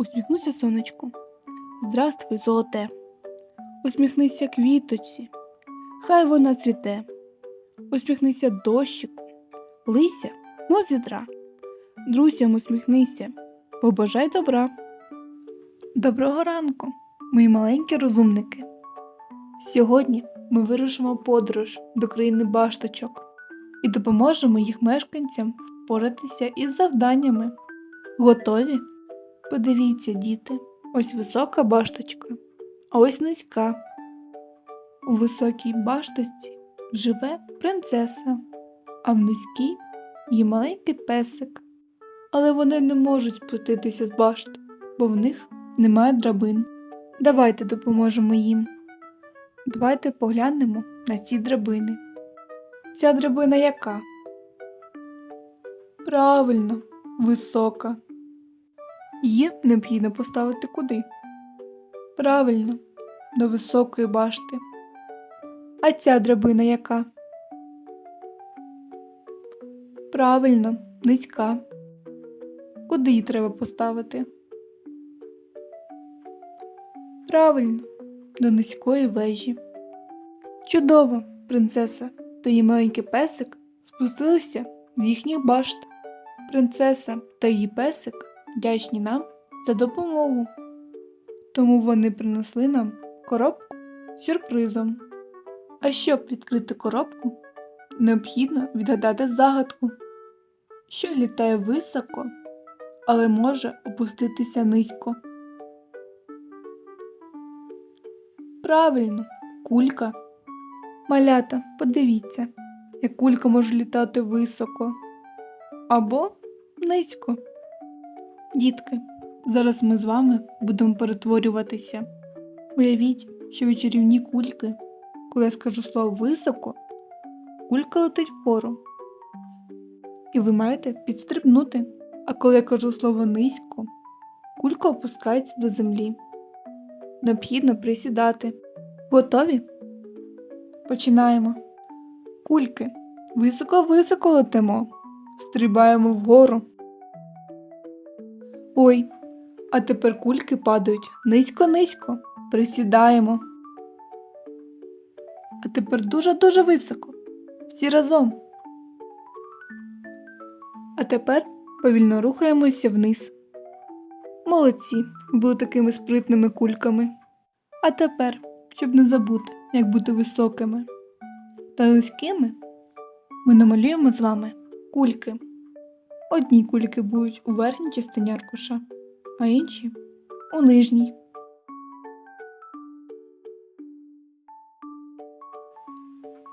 Усміхнуся сонечку. Здравствуй, золоте. Усміхнися квіточці, хай вона цвіте. Усміхнися дощику, лися, мов з вітра. Друзям усміхнися, побажай добра. Доброго ранку, мої маленькі розумники. Сьогодні ми вирушимо подорож до країни башточок і допоможемо їх мешканцям впоратися із завданнями. Готові? Подивіться, діти, ось висока башточка, а ось низька. У високій башточці живе принцеса, а в низькій її маленький песик. Але вони не можуть спуститися з башти, бо в них немає драбин. Давайте допоможемо їм. Давайте поглянемо на ці драбини. Ця драбина яка? Правильно, висока. Її необхідно поставити куди? Правильно, до високої башти. А ця драбина яка? Правильно, низька. Куди її треба поставити? Правильно, до низької вежі. Чудово, принцеса та її маленький песик спустилися з їхніх башт. Принцеса та її песик вдячні нам за допомогу. Тому вони принесли нам коробку з сюрпризом. А щоб відкрити коробку, необхідно відгадати загадку, що літає високо, але може опуститися низько. Правильно, кулька. Малята, подивіться, як кулька може літати високо або низько. Дітки, зараз ми з вами будемо перетворюватися. Уявіть, що ви чарівні кульки. Коли я скажу слово високо, кулька летить вгору. І ви маєте підстрибнути. А коли я кажу слово низько, кулька опускається до землі. Необхідно присідати. Готові? Починаємо. Кульки. Високо-високо летимо. Стрибаємо вгору. Ой, а тепер кульки падають низько-низько. Присідаємо. А тепер дуже-дуже високо. Всі разом. А тепер повільно рухаємося вниз. Молодці, були такими спритними кульками. А тепер, щоб не забути, як бути високими та низькими, ми намалюємо з вами кульки. Одні кульки будуть у верхній частині аркуша, а інші у нижній.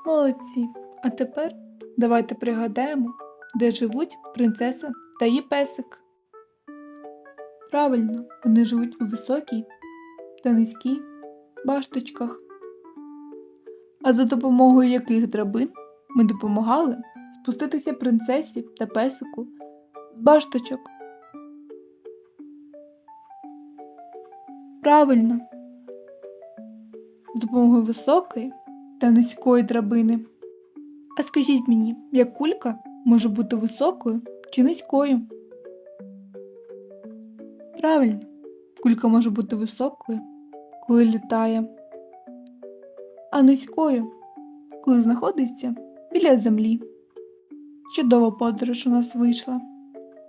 Молодці. А тепер давайте пригадаємо, де живуть принцеса та її песик. Правильно, вони живуть у високій та низькій башточках. А за допомогою яких драбин ми допомагали спуститися принцесі та песику з башточок. Правильно, допомогою високої та низької драбини. А скажіть мені, як кулька може бути високою чи низькою? Правильно, кулька може бути високою, коли літає, а низькою, коли знаходиться біля землі. Чудова подорож у нас вийшла.